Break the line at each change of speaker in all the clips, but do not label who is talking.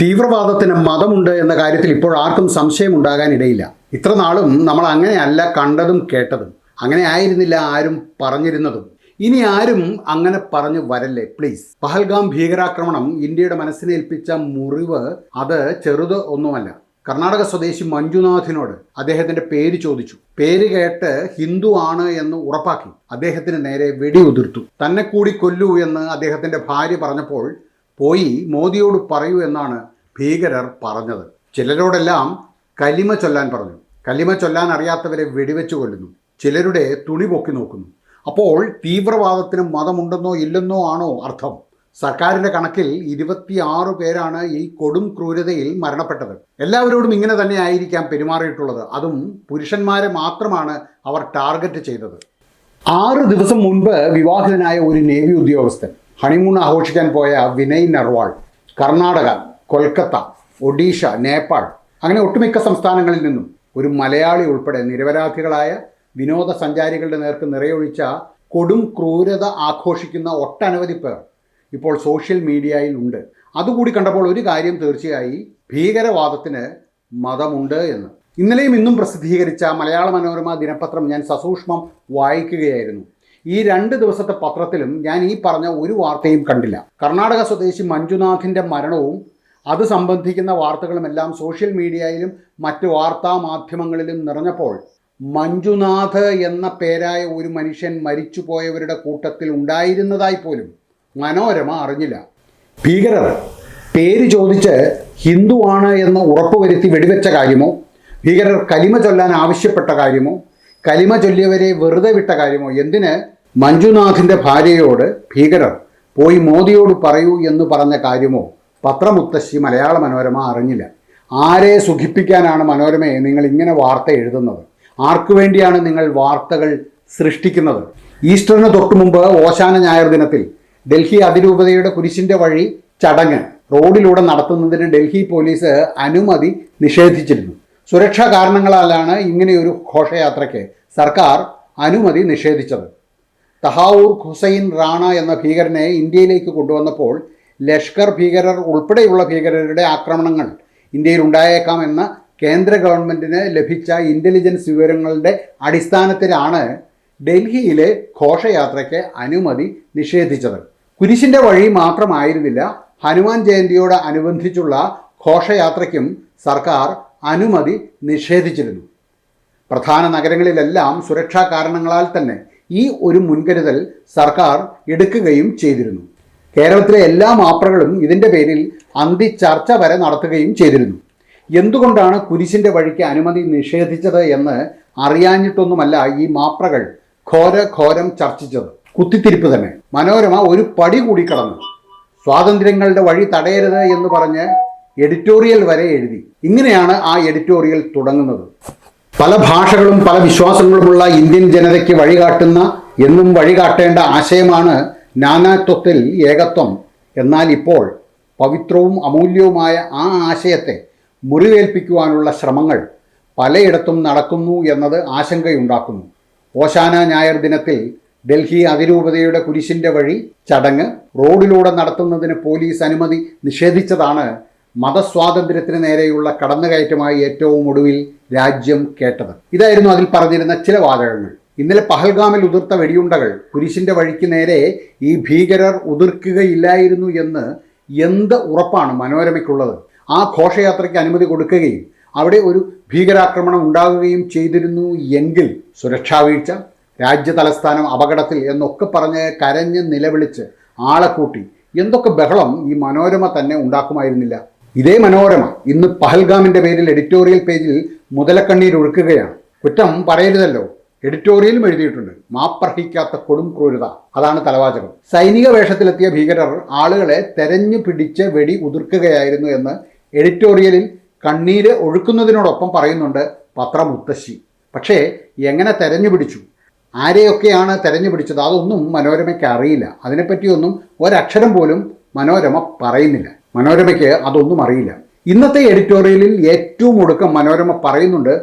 തീവ്രവാദത്തിന് മതമുണ്ട് എന്ന കാര്യത്തിൽ ഇപ്പോൾ ആർക്കും സംശയം ഉണ്ടാകാനിടയില്ല ഇത്ര നാളും നമ്മൾ അങ്ങനെയല്ല കണ്ടതും കേട്ടതും അങ്ങനെ ആയിരുന്നില്ല ആരും പറഞ്ഞിരുന്നതും. ഇനി ആരും അങ്ങനെ പറഞ്ഞു വരല്ലേ പ്ലീസ് പഹൽഗാം ഭീകരാക്രമണം ഇന്ത്യയുടെ മനസ്സിനെ ഏൽപ്പിച്ച മുറിവ് അത് ചെറുത് ഒന്നുമല്ല. കർണാടക സ്വദേശി മഞ്ജുനാഥിനോട് അദ്ദേഹത്തിന്റെ പേര് ചോദിച്ചു. പേര് കേട്ട് ഹിന്ദു ആണ് എന്ന് ഉറപ്പാക്കി. അദ്ദേഹത്തിന് നേരെ വെടിയുതിർത്തു. തന്നെ കൂടി കൊല്ലൂ എന്ന് അദ്ദേഹത്തിന്റെ ഭാര്യ പറഞ്ഞപ്പോൾ പോയി മോദിയോട് പറയൂ എന്നാണ് ഭീകരർ പറഞ്ഞത്. ചിലരോടെല്ലാം കലിമ ചൊല്ലാൻ പറഞ്ഞു. കലിമ ചൊല്ലാൻ അറിയാത്തവരെ വെടിവെച്ച് കൊല്ലുന്നു. ചിലരുടെ തുണി പൊക്കി നോക്കുന്നു. അപ്പോൾ തീവ്രവാദത്തിന് മതമുണ്ടെന്നോ ഇല്ലെന്നോ ആണോ അർത്ഥം? സർക്കാരിന്റെ കണക്കിൽ ഇരുപത്തിയാറ് പേരാണ് ഈ കൊടും ക്രൂരതയിൽ മരണപ്പെട്ടത്. എല്ലാവരോടും ഇങ്ങനെ തന്നെ ആയിരിക്കാം പെരുമാറിയിട്ടുള്ളത്. അതും പുരുഷന്മാരെ മാത്രമാണ് അവർ ടാർഗറ്റ് ചെയ്തത്. ആറ് ദിവസം മുൻപ് വിവാഹിതനായ ഒരു നേവി ഉദ്യോഗസ്ഥൻ ഹണിമൂൺ ആഘോഷിക്കാൻ പോയ വിനയ് നർവാൾ കർണാടക കൊൽക്കത്ത ഒഡീഷ നേപ്പാൾ അങ്ങനെ ഒട്ടുമിക്ക സംസ്ഥാനങ്ങളിൽ നിന്നും ഒരു മലയാളി ഉൾപ്പെടെ നിരപരാധികളായ വിനോദസഞ്ചാരികളുടെ നേർക്ക് നിറയൊഴിച്ച കൊടും ക്രൂരത ആഘോഷിക്കുന്ന ഒട്ടനവധി പേർ ഇപ്പോൾ സോഷ്യൽ മീഡിയയിൽ ഉണ്ട്. അതുകൂടി കണ്ടപ്പോൾ ഒരു കാര്യം തീർച്ചയായി ഭീകരവാദത്തിന് മതമുണ്ട് എന്ന്. ഇന്നലെയും ഇന്നും പ്രസിദ്ധീകരിച്ച മലയാള മനോരമ ദിനപത്രം ഞാൻ സസൂക്ഷ്മം വായിക്കുകയായിരുന്നു. ഈ രണ്ട് ദിവസത്തെ പത്രത്തിലും ഞാൻ ഈ പറഞ്ഞ ഒരു വാർത്തയും കണ്ടില്ല. കർണാടക സ്വദേശി മഞ്ജുനാഥിന്റെ മരണവും അത് സംബന്ധിക്കുന്ന വാർത്തകളുമെല്ലാം സോഷ്യൽ മീഡിയയിലും മറ്റ് വാർത്താ മാധ്യമങ്ങളിലും നിറഞ്ഞപ്പോൾ മഞ്ജുനാഥ് എന്ന പേരായ ഒരു മനുഷ്യൻ മരിച്ചുപോയവരുടെ കൂട്ടത്തിൽ ഉണ്ടായിരുന്നതായി പോലും മനോരമ അറിഞ്ഞില്ല. ഭീകരർ പേര് ചോദിച്ച് ഹിന്ദുവാണ് എന്ന് ഉറപ്പുവരുത്തി വെടിവെച്ച കാര്യമോ? ഭീകരർ കലിമ ചൊല്ലാൻ ആവശ്യപ്പെട്ട കാര്യമോ? കലിമ ചൊല്ലിയവരെ വെറുതെ വിട്ട കാര്യമോ? എന്തിന് മഞ്ജുനാഥിന്റെ ഭാര്യയോട് ഭീകരർ പോയി മോദിയോട് പറയൂ എന്ന് പറഞ്ഞ കാര്യമോ? പത്രമുത്തശ്ശി മലയാള മനോരമ അറിഞ്ഞില്ല. ആരെ സുഖിപ്പിക്കാനാണ് മനോരമയെ നിങ്ങൾ ഇങ്ങനെ വാർത്ത എഴുതുന്നത്? ആർക്കു വേണ്ടിയാണ് നിങ്ങൾ വാർത്തകൾ സൃഷ്ടിക്കുന്നത്? ഈസ്റ്ററിന് തൊട്ടു മുമ്പ് ഓശാന ഞായർ ദിനത്തിൽ ഡൽഹി അതിരൂപതയുടെ കുരിശിന്റെ വഴി ചടങ്ങ് റോഡിലൂടെ നടത്തുന്നതിന് ഡൽഹി പോലീസ് അനുമതി നിഷേധിച്ചിരുന്നു. സുരക്ഷാ കാരണങ്ങളാലാണ് ഇങ്ങനെയൊരു ഘോഷയാത്രയ്ക്ക് സർക്കാർ അനുമതി നിഷേധിച്ചത്. തഹാവൂർ ഹുസൈൻ റാണ എന്ന ഭീകരനെ ഇന്ത്യയിലേക്ക് കൊണ്ടുവന്നപ്പോൾ ലഷ്കർ ഭീകരർ ഉൾപ്പെടെയുള്ള ഭീകരരുടെ ആക്രമണങ്ങൾ ഇന്ത്യയിൽ ഉണ്ടായേക്കാമെന്ന കേന്ദ്ര ഗവൺമെന്റിന് ലഭിച്ച ഇന്റലിജൻസ് വിവരങ്ങളുടെ അടിസ്ഥാനത്തിലാണ് ഡൽഹിയിലെ ഘോഷയാത്രയ്ക്ക് അനുമതി നിഷേധിച്ചത്. കുരിശിന്റെ വഴി മാത്രമായിരുന്നില്ല ഹനുമാൻ ജയന്തിയോട് അനുബന്ധിച്ചുള്ള ഘോഷയാത്രയ്ക്കും സർക്കാർ അനുമതി നിഷേധിച്ചിരുന്നു. പ്രധാന നഗരങ്ങളിലെല്ലാം സുരക്ഷാ കാരണങ്ങളാൽ തന്നെ ഈ ഒരു മുൻകരുതൽ സർക്കാർ എടുക്കുകയും ചെയ്തിരുന്നു. കേരളത്തിലെ എല്ലാ മാപ്രകളും ഇതിന്റെ പേരിൽ അന്തി ചർച്ച വരെ നടത്തുകയും ചെയ്തിരുന്നു. എന്തുകൊണ്ടാണ് കുരിശിന്റെ വഴിക്ക് അനുമതി നിഷേധിച്ചത് എന്ന് അറിയാഞ്ഞിട്ടൊന്നുമല്ല ഈ മാപ്രകൾ ഘോര ഘോരം ചർച്ചിച്ചത്. കുത്തിത്തിരിപ്പ് തന്നെ. മനോരമ ഒരു പടി കൂടി കടന്നു. സ്വാതന്ത്ര്യങ്ങളുടെ വഴി തടയരുത് എന്ന് പറഞ്ഞ് എഡിറ്റോറിയൽ വരെ എഴുതി. ഇങ്ങനെയാണ് ആ എഡിറ്റോറിയൽ തുടങ്ങുന്നത്. പല ഭാഷകളും പല വിശ്വാസങ്ങളുമുള്ള ഇന്ത്യൻ ജനതയ്ക്ക് വഴികാട്ടുന്ന എന്നും വഴികാട്ടേണ്ട ആശയമാണ് നാനാത്വത്തിൽ ഏകത്വം. എന്നാൽ ഇപ്പോൾ പവിത്രവും അമൂല്യവുമായ ആ ആശയത്തെ മുറിവേൽപ്പിക്കുവാനുള്ള ശ്രമങ്ങൾ പലയിടത്തും നടക്കുന്നു എന്നത് ആശങ്കയുണ്ടാക്കുന്നു. ഓശാന ഞായർ ദിനത്തിൽ ഡൽഹി അതിരൂപതയുടെ കുരിശിന്റെ വഴി ചടങ്ങ് റോഡിലൂടെ നടത്തുന്നതിന് പോലീസ് അനുമതി നിഷേധിച്ചതാണ് മതസ്വാതന്ത്ര്യത്തിന് നേരെയുള്ള കടന്നുകയറ്റമായി ഏറ്റവും ഒടുവിൽ രാജ്യം കേട്ടത്. ഇതായിരുന്നു അതിൽ പറഞ്ഞിരുന്ന ചില വാചകങ്ങൾ. ഇന്നലെ പഹൽഗാമിൽ ഉതിർത്ത വെടിയുണ്ടകൾ കുരിശിന്റെ വഴിക്ക് നേരെ ഈ ഭീകരർ ഉതിർക്കുകയില്ലായിരുന്നു എന്ന് എന്ത് ഉറപ്പാണ് മനോരമയ്ക്കുള്ളത്? ആ ഘോഷയാത്രയ്ക്ക് അനുമതി കൊടുക്കുകയും അവിടെ ഒരു ഭീകരാക്രമണം ഉണ്ടാകുകയും ചെയ്തിരുന്നു എങ്കിൽ സുരക്ഷാ വീഴ്ച രാജ്യ തലസ്ഥാനം അപകടത്തിൽ എന്നൊക്കെ പറഞ്ഞ് കരഞ്ഞ് നിലവിളിച്ച് ആളെ കൂട്ടി. എന്തൊക്കെ ബഹളം ഈ മനോരമ തന്നെ ഉണ്ടാക്കുമായിരുന്നില്ല. ഇതേ മനോരമ ഇന്ന് പഹൽഗാമിന്റെ പേരിൽ എഡിറ്റോറിയൽ പേജിൽ മുതലക്കണ്ണീരൊഴുക്കുകയാണ് കുറ്റം പറയരുതല്ലോ. എഡിറ്റോറിയലും എഴുതിയിട്ടുണ്ട്. മാപ്പർഹിക്കാത്ത കൊടും ക്രൂരത. അതാണ് തലവാചകം. സൈനിക വേഷത്തിലെത്തിയ ഭീകരർ ആളുകളെ തെരഞ്ഞു പിടിച്ച് വെടി ഉതിർക്കുകയായിരുന്നു എന്ന് എഡിറ്റോറിയലിൽ കണ്ണീര് ഒഴുക്കുന്നതിനോടൊപ്പം പറയുന്നുണ്ട് പത്രമുത്തശ്ശി. പക്ഷേ എങ്ങനെ തെരഞ്ഞു പിടിച്ചു? ആരെയൊക്കെയാണ് തെരഞ്ഞു പിടിച്ചത്? അതൊന്നും മനോരമയ്ക്ക് അറിയില്ല. അതിനെപ്പറ്റിയൊന്നും ഒരക്ഷരം പോലും മനോരമ പറയുന്നില്ല. മനോരമയ്ക്ക് അതൊന്നും അറിയില്ല. ഇന്നത്തെ എഡിറ്റോറിയലിൽ ഏറ്റവും ഒടുക്കം മനോരമ പറയുന്നുണ്ട്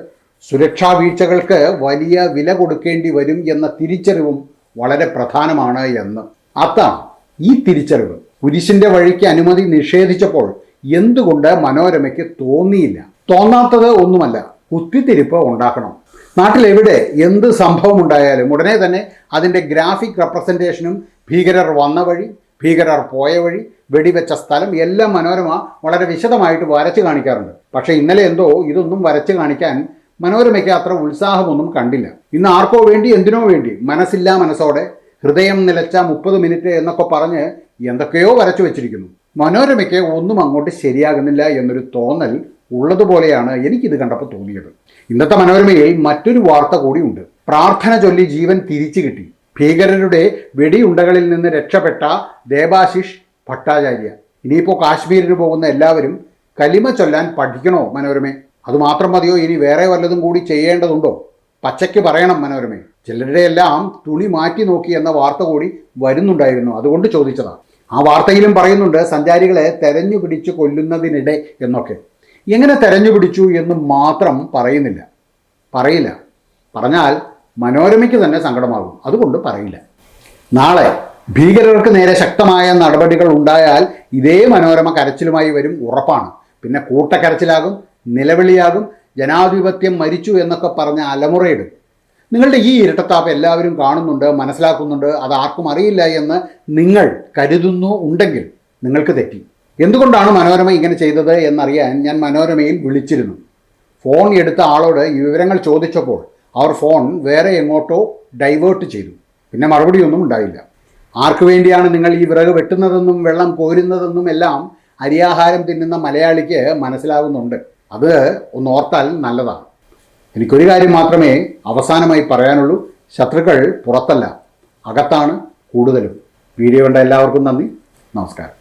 സുരക്ഷാ വീഴ്ചകൾക്ക് വലിയ വില കൊടുക്കേണ്ടി വരും എന്ന തിരിച്ചറിവും വളരെ പ്രധാനമാണ് എന്ന്. അതാണ് ഈ തിരിച്ചറിവ്. കുരിശിന്റെ വഴിക്ക് അനുമതി നിഷേധിച്ചപ്പോൾ എന്തുകൊണ്ട് മനോരമയ്ക്ക് തോന്നിയില്ല? തോന്നാത്തത് ഒന്നുമല്ല കുത്തിത്തിരിപ്പ് ഉണ്ടാക്കണം. നാട്ടിലെവിടെ എന്ത് സംഭവം ഉണ്ടായാലും ഉടനെ തന്നെ അതിന്റെ ഗ്രാഫിക് റെപ്രസെന്റേഷനും ഭീകരർ വന്ന വഴി ഭീകരർ പോയ വഴി വെടിവെച്ച സ്ഥലം എല്ലാം മനോരമ വളരെ വിശദമായിട്ട് വരച്ച് കാണിക്കാറുണ്ട്. പക്ഷേ ഇന്നലെ എന്തോ ഇതൊന്നും വരച്ച് കാണിക്കാൻ മനോരമയ്ക്ക് അത്ര ഉത്സാഹമൊന്നും കണ്ടില്ല. ഇന്ന് ആർക്കോ വേണ്ടി എന്തിനോ വേണ്ടി? മനസ്സില്ലാ മനസ്സോടെ ഹൃദയം നിലച്ച മുപ്പത് മിനിറ്റ് എന്നൊക്കെ പറഞ്ഞ് എന്തൊക്കെയോ വരച്ചു വെച്ചിരിക്കുന്നു. മനോരമയ്ക്ക് ഒന്നും അങ്ങോട്ട് ശരിയാകുന്നില്ല എന്നൊരു തോന്നൽ ഉള്ളതുപോലെയാണ് എനിക്കിത് കണ്ടപ്പോൾ തോന്നിയത്. ഇന്നത്തെ മനോരമയിൽ മറ്റൊരു വാർത്ത കൂടിയുണ്ട് പ്രാർത്ഥന ചൊല്ലി ജീവൻ തിരിച്ചു കിട്ടി. ഭീകരരുടെ വെടിയുണ്ടകളിൽ നിന്ന് രക്ഷപ്പെട്ട ദേബാശിഷ് ഭട്ടാചാര്യ ഇനിയിപ്പോൾ കാശ്മീരിന് പോകുന്ന എല്ലാവരും കലിമ ചൊല്ലാൻ പഠിക്കണോ മനോരമേ? അതുമാത്രം മതിയോ? ഇനി വേറെ വല്ലതും കൂടി ചെയ്യേണ്ടതുണ്ടോ? പച്ചയ്ക്ക് പറയണം മനോരമേ. ചിലരുടെ എല്ലാം തുണി മാറ്റി നോക്കി എന്ന വാർത്ത കൂടി വരുന്നുണ്ടായിരുന്നു. അതുകൊണ്ട് ചോദിച്ചതാണ് ആ വാർത്തയിലും പറയുന്നുണ്ട് സഞ്ചാരികളെ തെരഞ്ഞു പിടിച്ച് കൊല്ലുന്നതിനിടെ എന്നൊക്കെ. എങ്ങനെ തെരഞ്ഞു പിടിച്ചു എന്ന് മാത്രം പറയുന്നില്ല. പറയില്ല. പറഞ്ഞാൽ മനോരമയ്ക്ക് തന്നെ സങ്കടമാകും. അതുകൊണ്ട് പറയില്ല. നാളെ ഭീകരർക്ക് നേരെ ശക്തമായ നടപടികൾ ഉണ്ടായാൽ ഇതേ മനോരമ കരച്ചിലുമായി വരും ഉറപ്പാണ്. പിന്നെ കൂട്ടക്കരച്ചിലാകും നിലവിളിയാകും ജനാധിപത്യം മരിച്ചു എന്നൊക്കെ പറഞ്ഞ അലമുറയിടും. നിങ്ങളുടെ ഈ ഇരട്ടത്താപ്പ് എല്ലാവരും കാണുന്നുണ്ട് മനസ്സിലാക്കുന്നുണ്ട് അത് ആർക്കും അറിയില്ല എന്ന് നിങ്ങൾ കരുതുന്നു ഉണ്ടെങ്കിൽ നിങ്ങൾക്ക് തെറ്റി. എന്തുകൊണ്ടാണ് മനോരമ ഇങ്ങനെ ചെയ്തത് എന്നറിയാൻ ഞാൻ മനോരമയിൽ വിളിച്ചിരുന്നു. ഫോൺ എടുത്ത ആളോട് ഈ വിവരങ്ങൾ ചോദിച്ചപ്പോൾ അവർ ഫോൺ വേറെ എങ്ങോട്ടോ ഡൈവേർട്ട് ചെയ്തു. പിന്നെ മറുപടിയൊന്നും ഉണ്ടായില്ല. ആർക്കു വേണ്ടിയാണ് നിങ്ങൾ ഈ വിറക് വെട്ടുന്നതെന്നും വെള്ളം കോരുന്നതെന്നും എല്ലാം അരിയാഹാരം തിന്നുന്ന മലയാളിക്ക് മനസ്സിലാകുന്നുണ്ട് അത് ഒന്ന് ഓർത്താൽ നല്ലതാണ്. എനിക്കൊരു കാര്യം മാത്രമേ അവസാനമായി പറയാനുള്ളൂ. ശത്രുക്കൾ പുറത്തല്ല അകത്താണ് കൂടുതലും. വീഡിയോ കണ്ട എല്ലാവർക്കും നന്ദി. നമസ്കാരം.